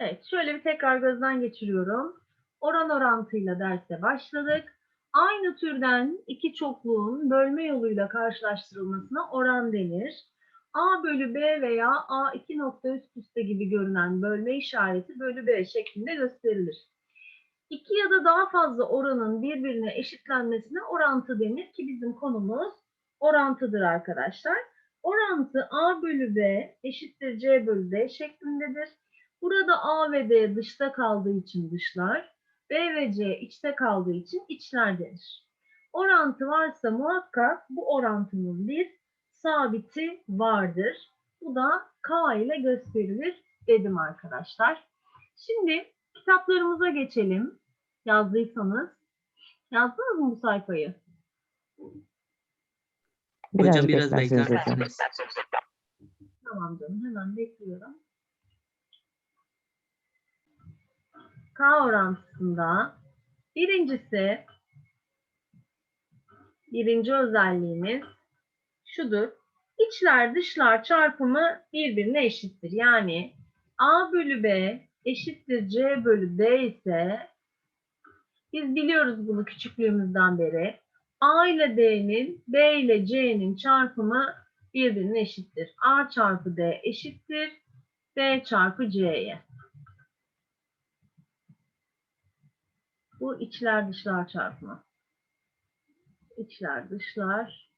Evet, şöyle bir tekrar gözden geçiriyorum. Oran orantıyla derse başladık. Aynı türden iki çokluğun bölme yoluyla karşılaştırılmasına oran denir. A bölü B veya A iki nokta üst üste gibi görünen bölme işareti bölü B şeklinde gösterilir. İki ya da daha fazla oranın birbirine eşitlenmesine orantı denir ki bizim konumuz orantıdır arkadaşlar. Orantı A bölü B eşittir C bölü D şeklindedir. Burada A ve D dışta kaldığı için dışlar, B ve C içte kaldığı için içler denir. Orantı varsa muhakkak bu orantının bir sabiti vardır. Bu da K ile gösterilir dedim arkadaşlar. Şimdi kitaplarımıza geçelim. Yazdıysanız. Yazdınız mı bu sayfayı? Hocam biraz hocam. misiniz? Tamam canım hemen bekliyorum. K orantısında birincisi birinci özelliğimiz şudur. İçler dışlar çarpımı birbirine eşittir. Yani A bölü B eşittir C bölü D ise biz biliyoruz bunu küçüklüğümüzden beri. A ile D'nin B ile C'nin çarpımı birbirine eşittir. A çarpı D eşittir. B çarpı C'ye. Bu içler dışlar çarpımı. İçler dışlar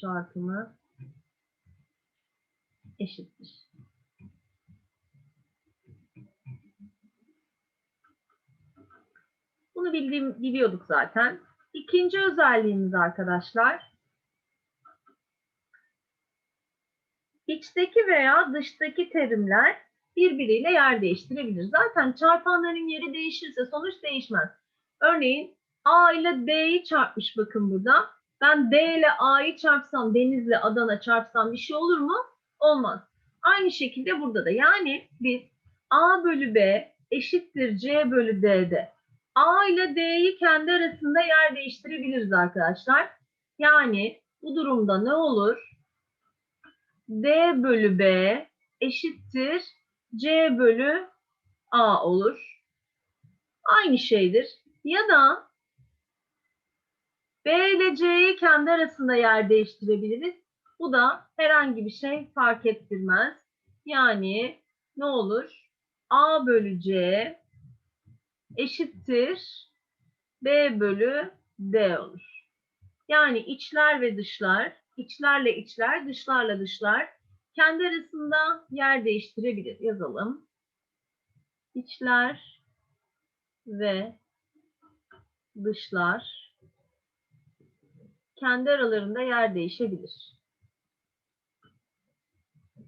çarpımı eşittir. Bunu bildiğim, biliyorduk zaten. İkinci özelliğimiz arkadaşlar. İçteki veya dıştaki terimler birbiriyle yer değiştirebilir. Zaten çarpanların yeri değişirse sonuç değişmez. Örneğin A ile D'yi çarpmış bakın burada. Ben D ile A'yı çarpsam, Denizli, Adana çarpsam bir şey olur mu? Olmaz. Aynı şekilde burada da. Yani biz A bölü B eşittir C bölü D'de. A ile D'yi kendi arasında yer değiştirebiliriz arkadaşlar. Yani bu durumda ne olur? D bölü B eşittir C bölü A olur. Aynı şeydir. Ya da B ile C'yi kendi arasında yer değiştirebiliriz. Bu da herhangi bir şey fark ettirmez. Yani ne olur? A bölü C eşittir B bölü D olur. Yani içler ve dışlar, içlerle içler, dışlarla dışlar kendi arasında yer değiştirebilir. Yazalım. İçler ve dışlar kendi aralarında yer değişebilir.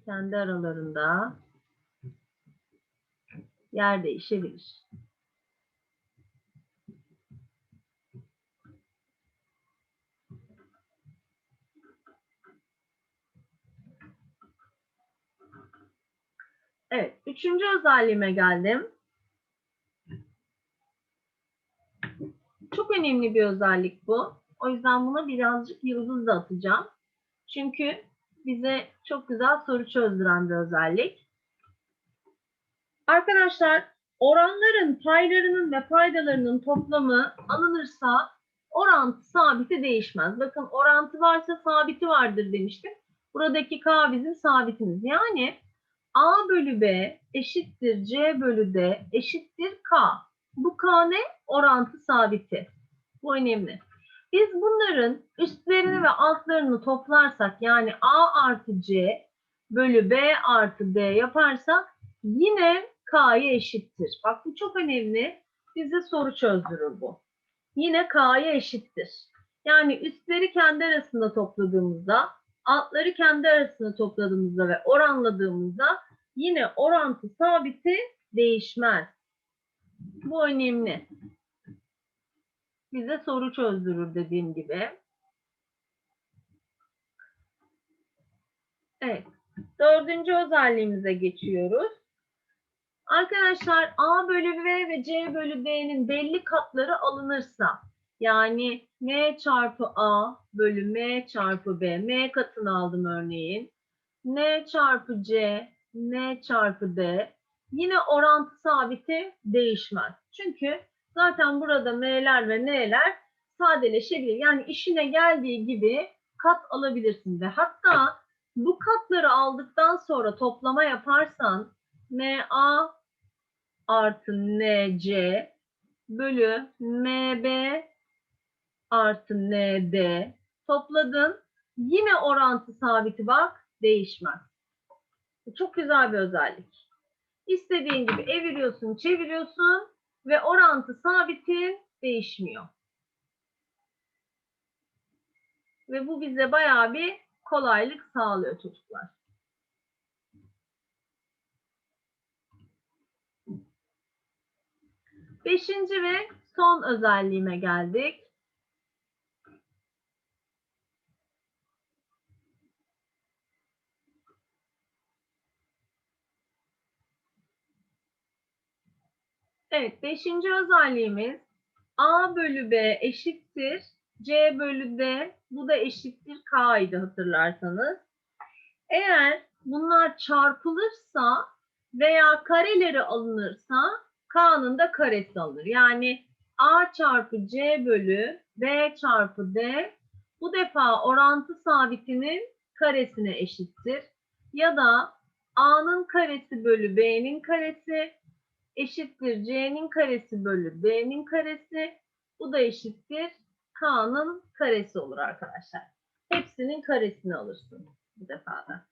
Kendi aralarında yer değişebilir. Evet, üçüncü özelliğime geldim. Çok önemli bir özellik bu. O yüzden buna birazcık yıldız da atacağım. Çünkü bize çok güzel soru çözdüren bir özellik. Arkadaşlar, oranların paylarının ve paydalarının toplamı alınırsa orantı sabiti değişmez. Bakın orantı varsa sabiti vardır demiştim. Buradaki K bizim sabitimiz. Yani A bölü B eşittir C bölü D eşittir K. Bu K ne? Orantı sabiti. Bu önemli. Biz bunların üstlerini ve altlarını toplarsak yani A artı C bölü B artı D yaparsak yine K'ya eşittir. Bak bu çok önemli. Bize soru çözdürür bu. Yine K'ya eşittir. Yani üstleri kendi arasında topladığımızda, altları kendi arasında topladığımızda ve oranladığımızda yine orantı sabiti değişmez. Bu önemli. Bize soru çözdürür dediğim gibi. Evet. Dördüncü özelliğimize geçiyoruz. Arkadaşlar A bölü V ve C bölü D'nin belli katları alınırsa yani M çarpı A bölü M çarpı B M katını aldım örneğin. N çarpı C N çarpı D yine orantı sabiti değişmez. Çünkü zaten burada m'ler ve n'ler sadeleşebilir. Yani işine geldiği gibi kat alabilirsin ve hatta bu katları aldıktan sonra toplama yaparsan MA artı NC bölü MB artı ND topladın. Yine orantı sabiti bak değişmez. Bu çok güzel bir özellik. İstediğin gibi eviriyorsun, çeviriyorsun ve orantı sabiti değişmiyor. Ve bu bize bayağı bir kolaylık sağlıyor çocuklar. Beşinci ve son özelliğime geldik. Evet, beşinci özelliğimiz A bölü B eşittir C bölü D. Bu da eşittir K idi hatırlarsanız. Eğer bunlar çarpılırsa veya kareleri alınırsa K'nın da karesi alır. Yani A çarpı C bölü B çarpı D bu defa orantı sabitinin karesine eşittir. Ya da A'nın karesi bölü B'nin karesi eşittir C'nin karesi bölü D'nin karesi. Bu da eşittir K'nın karesi olur arkadaşlar. Hepsinin karesini alırsın bu defada.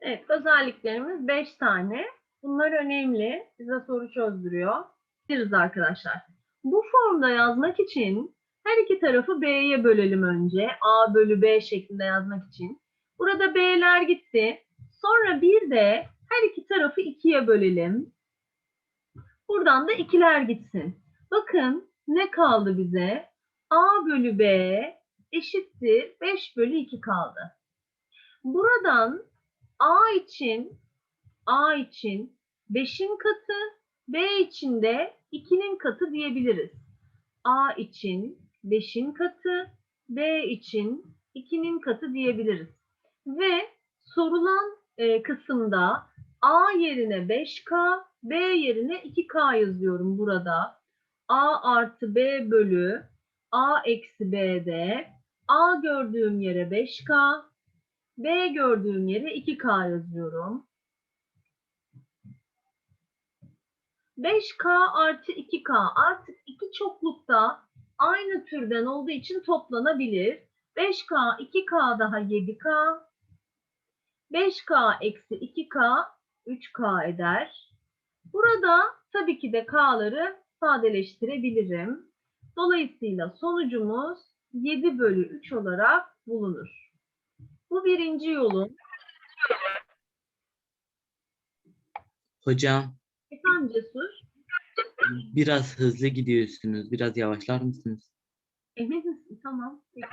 Evet, özelliklerimiz 5 tane. Bunlar önemli. Bize soru çözdürüyor. Biliriz arkadaşlar. Bu formda yazmak için her iki tarafı B'ye bölelim önce. A bölü B şeklinde yazmak için. Burada B'ler gitti. Sonra bir de her iki tarafı 2'ye bölelim. Buradan da ikiler gitsin. Bakın ne kaldı bize? A bölü B eşittir 5 bölü 2 kaldı. Buradan A için A için 5'in katı, B için de 2'nin katı diyebiliriz. A için 5'in katı, B için 2'nin katı diyebiliriz. Ve sorulan e, kısımda A yerine 5K, B yerine 2K yazıyorum burada. A artı B bölü A eksi B'de A gördüğüm yere 5K, B gördüğüm yere 2K yazıyorum. 5K artı 2K artık iki çoklukta aynı türden olduğu için toplanabilir. 5K 2K daha 7K. 5K eksi 2K 3K eder. Burada tabii ki de K'ları sadeleştirebilirim. Dolayısıyla sonucumuz 7 bölü 3 olarak bulunur. Bu birinci yolun. Hocam Efendim Cesur, biraz hızlı gidiyorsunuz. Biraz yavaşlar mısınız? misin? Tamam. Peki.